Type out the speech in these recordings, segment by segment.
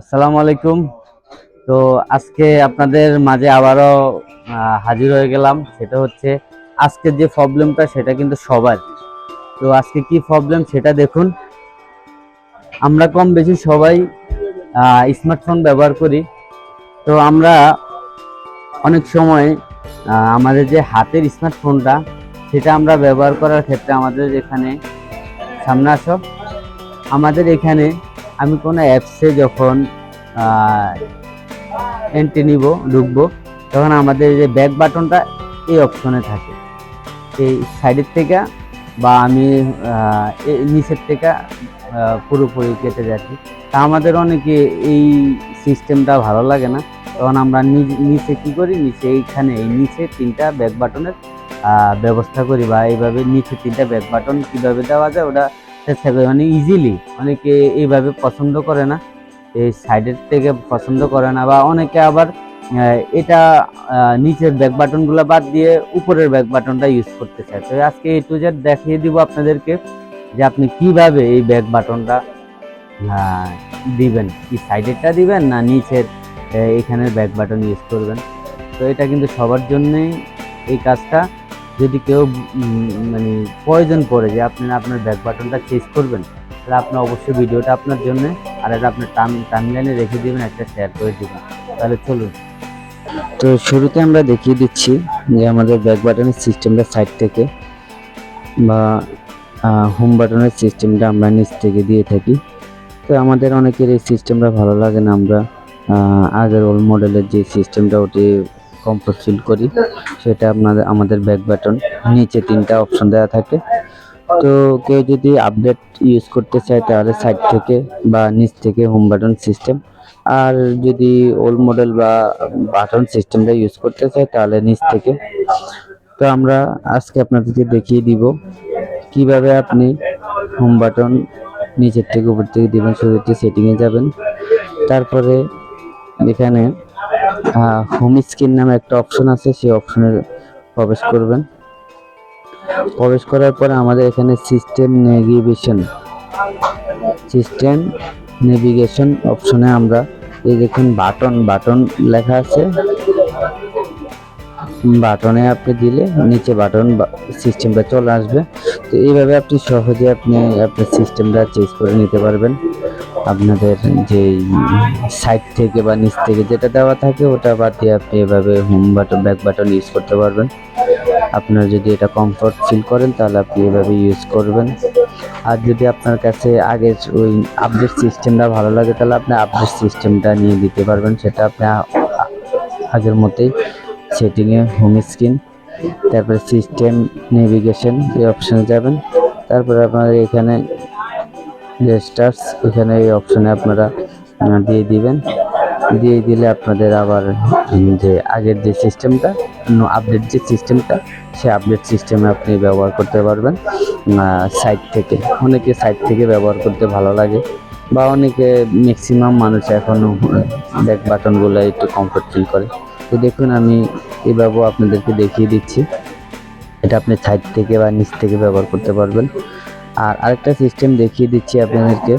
আসসালামু আলাইকুম। তো আজকে আপনাদের মাঝে আবারও হাজির হয়ে গেলাম। সেটা হচ্ছে আজকের যে প্রবলেমটা সেটা কিন্তু সবার। তো আজকে কি প্রবলেম সেটা দেখুন। আমরা কম বেশি সবাই স্মার্টফোন ব্যবহার করি। তো আমরা অনেক সময় আমাদের যে হাতের স্মার্টফোনটা সেটা আমরা ব্যবহার করার ক্ষেত্রে আমাদের এখানে, সামনে আসো। আমাদের এখানে আমি কোনো অ্যাপসে যখন এন্ট্রি নিব, ঢুকবো, তখন আমাদের যে ব্যাক বাটনটা এই অপশনে থাকে। এই সাইডের থেকে বা আমি নিচের থেকে পুরোপুরি কেটে যাচ্ছি তা আমাদের অনেকে এই সিস্টেমটা ভালো লাগে না। তখন আমরা নিচে কি করি? নিচে এইখানে, এই নিচে তিনটা ব্যাক বাটনের ব্যবস্থা করি বা এইভাবে নিচে তিনটা ব্যাক বাটন কীভাবে দেওয়া যায়, ওটা করি মানে ইজিলি অনেকে এইভাবে পছন্দ করে না, এই সাইডের থেকে পছন্দ করে না বা অনেকে আবার এটা নিচের ব্যাক বাটনগুলো বাদ দিয়ে উপরের ব্যাক বাটনটা ইউজ করতে চায়। তো আজকে এ টু জেড দেখিয়ে দিব আপনাদেরকে যে আপনি কীভাবে এই ব্যাক বাটনটা দিবেন। কি সাইডেরটা দিবেন না নিচের এখানের ব্যাক বাটন ইউজ করবেন। তো এটা কিন্তু সবার জন্যেই এই কাজটা। যদি কেউ মানে প্রয়োজন পড়ে যে আপনি আপনার ব্যাক বাটনটা চেঞ্জ করবেন, তাহলে আপনি অবশ্যই ভিডিওটা আপনার জন্য আর এটা আপনার টাইম টাইমলাইনে রেখে দেবেন, একটা শেয়ার করে দেবেন। তাহলে চলুন। তো শুরুতে আমরা দেখিয়ে দিচ্ছি যে আমাদের ব্যাক বাটনের সিস্টেমটা সাইড থেকে বা হোম বাটনের সিস্টেমটা আমরা নিচ থেকে দিয়ে থাকি। তো আমাদের অনেকের এই সিস্টেমটা ভালো লাগে না, আমরা আগের ওল্ড মডেলের যে সিস্টেমটা ওটি কমফোর্ট ফিল করি, সেটা আপনাদের, আমাদের ব্যাক বাটন নিচে তিনটা অপশন দেওয়া থাকে। তো কেউ যদি আপডেট ইউজ করতে চায়, তাহলে সাইড থেকে বা নিচ থেকে হোম বাটন সিস্টেম আর যদি ওল্ড মডেল বা বাটন সিস্টেমটা ইউজ করতে চায়, তাহলে নিচ থেকে। তো আমরা আজকে আপনাদেরকে দেখিয়ে দিব, কীভাবে আপনি হোম বাটন নিচের থেকে উপর থেকে দিবেন, শুরুতে সেটিংয়ে যাবেন। তারপরে এখানে হোম স্ক্রিন নামে একটা অপশন আছে, সেই অপশনে প্রবেশ করবেন। প্রবেশ করার পরে আমাদের এখানে সিস্টেম নেভিগেশন সিস্টেম নেভিগেশন অপশনে আমরা এই দেখুন বাটন বাটন লেখা আছে। বাটনে আপনি দিলে নিচে বাটন সিস্টেমটা চলে আসবে। তো এইভাবে আপনি সহজে আপনি আপনার সিস্টেমটা চেঞ্জ করে নিতে পারবেন। আপনাদের যে সাইড থেকে বা নিচ থেকে যেটা দেওয়া থাকে, ওটা বাদ দিয়ে আপনি এভাবে home button back button use করতে পারবেন। আপনার যদি এটা কমফোর্ট ফিল করেন, তাহলে আপনি এভাবে ইউজ করবেন। আর যদি আপনার কাছে আগের ওই আপডেট সিস্টেমটা ভালো লাগে, তাহলে আপনি আপডেট সিস্টেমটা নিয়ে দিতে পারবেন। সেটা আপনি আগের মতোই সেটিংয়ে হোম স্ক্রিন তারপরে সিস্টেম নেভিগেশন এই অপশানে যাবেন। তারপরে আপনার এখানে যে স্টার্স এখানে এই অপশানে আপনারা দিয়ে দিবেন। দিয়ে দিলে আপনাদের আবার যে আগের যে সিস্টেমটা আপডেট যে সিস্টেমটা সেই আপডেট সিস্টেমে আপনি ব্যবহার করতে পারবেন। সাইট থেকে। অনেকে সাইট থেকে ব্যবহার করতে ভালো লাগে। বা অনেকে ম্যাক্সিমাম মানুষ এখনও ব্যাক বাটনগুলো একটু কমফোর্ট ফিল করে। তো দেখুন, আমি এভাবেও আপনাদেরকে দেখিয়ে দিচ্ছি। এটা আপনি সাইড থেকে বা নিচ থেকে ব্যবহার করতে পারবেন। আর আরেকটা সিস্টেম দেখিয়ে দিচ্ছি আপনাদেরকে।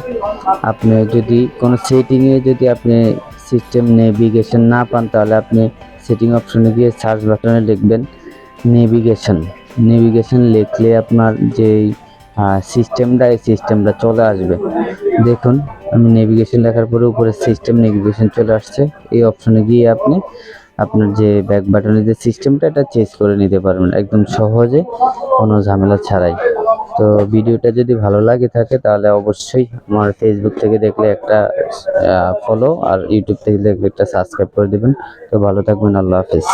আপনি যদি কোনো সেটিংয়ে যদি আপনি সিস্টেম নেভিগেশন না পান, তাহলে আপনি সেটিং অপশনে গিয়ে সার্চ বাটনে লিখবেন নেভিগেশন নেভিগেশন লিখলে আপনার যেই সিস্টেমটা এই সিস্টেমটা চলে আসবে। দেখুন, আমি নেভিগেশন লেখার পরে উপরে সিস্টেম নেভিগেশন চলে আসছে। এই অপশনে গিয়ে আপনি আপনার যে ব্যাক বাটনের যে সিস্টেমটা এটা চেঞ্জ করে নিতে পারবেন। একদম সহজে, কোনো ঝামেলা ছাড়াই। তো ভিডিওটা যদি ভালো লাগে থাকে, তাহলে অবশ্যই আমার ফেসবুক থেকে দেখলে একটা ফলো আর ইউটিউব থেকে দেখলে একটা সাবস্ক্রাইব করে দেবেন। তো ভালো থাকবেন, আল্লাহ হাফিজ।